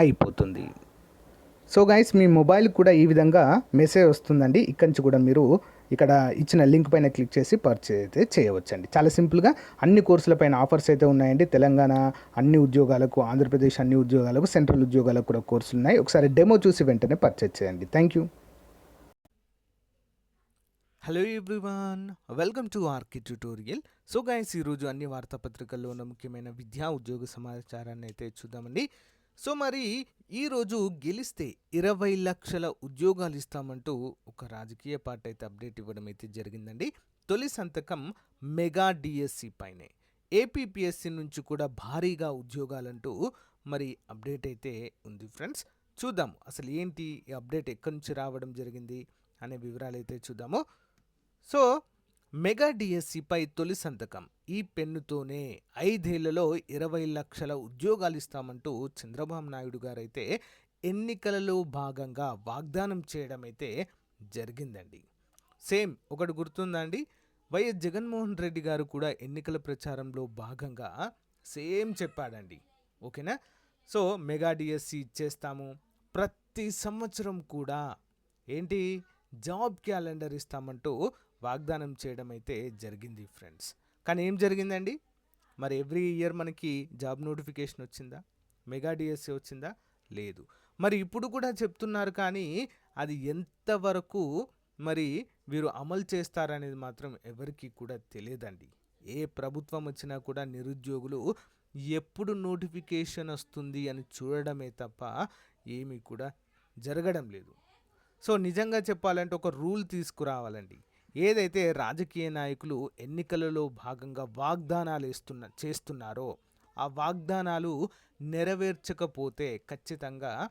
అయిపోతుంది. So guys మీ mobile కూడా ఈ విధంగా మెసేజ్ వస్తుందండి. ఇక్కడి నుంచి కూడా మీరు ఇక్కడ ఇచ్చిన లింక్ పైన క్లిక్ చేసి పర్చేజ్ అయితే చేయవచ్చండి. చాలా సింపుల్గా అన్ని కోర్సుల పైన ఆఫర్స్ అయితే ఉన్నాయండి. తెలంగాణ అన్ని ఉద్యోగాలకు ఆంధ్రప్రదేశ్ అన్ని ఉద్యోగాలకు సెంట్రల్ ఉద్యోగాలకు కూడా కోర్సులు ఉన్నాయి. ఒకసారి డెమో చూసి వెంటనే పర్చేజ్ చేయండి. Thank you hello everyone welcome to RK tutorial so guys ఈరోజు అన్ని వార్తాపత్రికల్లో ఉన్న ముఖ్యమైన విద్యా ఉద్యోగ సమాచారాన్ని అయితే చూద్దామండి. సో మరి ఈరోజు గెలిస్తే ఇరవై లక్షల ఉద్యోగాలు ఇస్తామంటూ ఒక రాజకీయ పార్టీ అయితే అప్డేట్ ఇవ్వడం అయితే జరిగిందండి. తొలి సంతకం మెగా డిఎస్సి పైనే. ఏపీపీఎస్సి నుంచి కూడా భారీగా ఉద్యోగాలంటూ మరి అప్డేట్ అయితే ఉంది ఫ్రెండ్స్. చూద్దాం అసలు ఏంటి ఈ అప్డేట్ ఎక్కడి నుంచి రావడం జరిగింది అనే వివరాలు అయితే చూద్దాము. సో మెగా డిఎస్సిపై తొలి సంతకం. ఈ పెన్నుతోనే ఐదేళ్ళలో ఇరవై లక్షల ఉద్యోగాలు ఇస్తామంటూ చంద్రబాబు నాయుడు గారైతే ఎన్నికలలో భాగంగా వాగ్దానం చేయడం అయితే జరిగిందండి. సేమ్ ఒకటి గుర్తుందండి వైఎస్ జగన్మోహన్ రెడ్డి గారు కూడా ఎన్నికల ప్రచారంలో భాగంగా సేమ్ చెప్పాడండి. ఓకేనా? సో మెగా డిఎస్సి ఇచ్చేస్తాము. ప్రతి సంవత్సరం కూడా ఏంటి? జాబ్ క్యాలెండర్ ఇస్తామంటూ వాగ్దానం చేయడం అయితే జరిగింది ఫ్రెండ్స్. కానీ ఏం జరిగిందండి? మరి ఎవ్రీ ఇయర్ మనకి జాబ్ నోటిఫికేషన్ వచ్చిందా? మెగా డిఎస్సి వచ్చిందా? లేదు. మరి ఇప్పుడు కూడా చెప్తున్నారు కానీ అది ఎంతవరకు మరి వీరు అమలు చేస్తారనేది మాత్రం ఎవరికీ కూడా తెలియదండి. ఏ ప్రభుత్వం వచ్చినా కూడా నిరుద్యోగులు ఎప్పుడు నోటిఫికేషన్ వస్తుంది అని చూడడమే తప్ప ఏమీ కూడా జరగడం లేదు. సో నిజంగా చెప్పాలంటే ఒక రూల్ తీసుకురావాలండి. ఏదైతే రాజకీయ నాయకులు ఎన్నికలలో భాగంగా వాగ్దానాలు ఇస్తున్న చేస్తున్నారో ఆ వాగ్దానాలు నెరవేర్చకపోతే ఖచ్చితంగా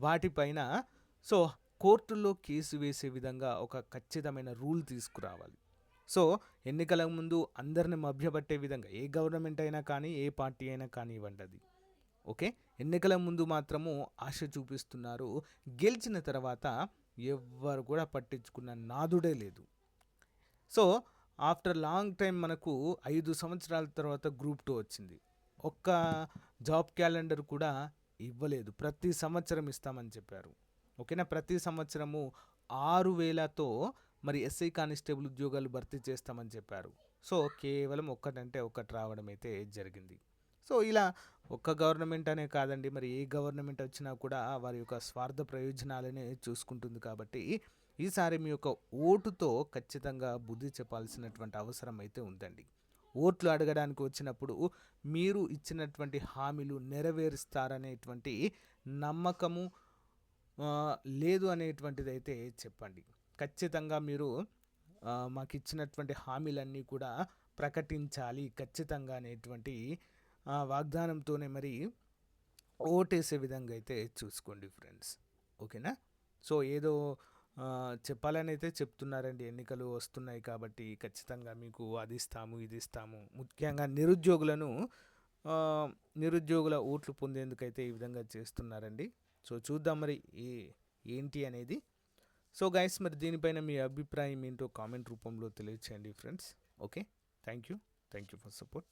వాటిపైన సో కోర్టుల్లో కేసు వేసే విధంగా ఒక ఖచ్చితమైన రూల్ తీసుకురావాలి. సో ఎన్నికల ముందు అందరిని మభ్యపట్టే విధంగా ఏ గవర్నమెంట్ అయినా కానీ ఏ పార్టీ అయినా కానివ్వండి అది ఓకే? ఎన్నికల ముందు మాత్రము ఆశ చూపిస్తున్నారు. గెలిచిన తర్వాత ఎవ్వరు కూడా పట్టించుకున్న నాదుడే లేదు. సో ఆఫ్టర్ లాంగ్ టైం మనకు ఐదు సంవత్సరాల తర్వాత గ్రూప్ టూ వచ్చింది. ఒక్క జాబ్ క్యాలెండర్ కూడా ఇవ్వలేదు. ప్రతి సంవత్సరం ఇస్తామని చెప్పారు. ఓకేనా? ప్రతి సంవత్సరము ఆరు వేలతో మరి ఎస్ఐ కానిస్టేబుల్ ఉద్యోగాలు భర్తీ చేస్తామని చెప్పారు. సో కేవలం ఒక్కటంటే ఒక్కటి రావడం అయితే జరిగింది. సో ఇలా ఒక్క గవర్నమెంట్ అనే కాదండి. మరి ఏ గవర్నమెంట్ వచ్చినా కూడా వారి యొక్క స్వార్థ ప్రయోజనాలనే చూసుకుంటుంది కాబట్టి ఈసారి మీ యొక్క ఓటుతో ఖచ్చితంగా బుద్ధి చెప్పాల్సినటువంటి అవసరం అయితే ఉందండి. ఓట్లు అడగడానికి వచ్చినప్పుడు మీరు ఇచ్చినటువంటి హామీలు నెరవేరుస్తారనేటువంటి నమ్మకము లేదు అనేటువంటిది అయితే చెప్పండి. ఖచ్చితంగా మీరు మాకు ఇచ్చినటువంటి హామీలన్నీ కూడా ప్రకటించాలి ఖచ్చితంగా అనేటువంటి ఆ, వాగ్దానంతోనే మరి ఓటేసే విధంగా అయితే చూసుకోండి ఫ్రెండ్స్. ఓకేనా? సో ఏదో చెప్పాలని అయితే చెప్తున్నారండి. ఎన్నికలు వస్తున్నాయి కాబట్టి ఖచ్చితంగా మీకు అది ఇస్తాము ఇది ఇస్తాము. ముఖ్యంగా నిరుద్యోగులను నిరుద్యోగుల ఓట్లు పొందేందుకైతే ఈ విధంగా చేస్తున్నారండి. సో చూద్దాం మరి ఏ ఏంటి అనేది. సో గైస్ మరి దీనిపైన మీ అభిప్రాయం ఏంటో కామెంట్ రూపంలో తెలియచేయండి friends. Okay? Thank you. Thank you for support.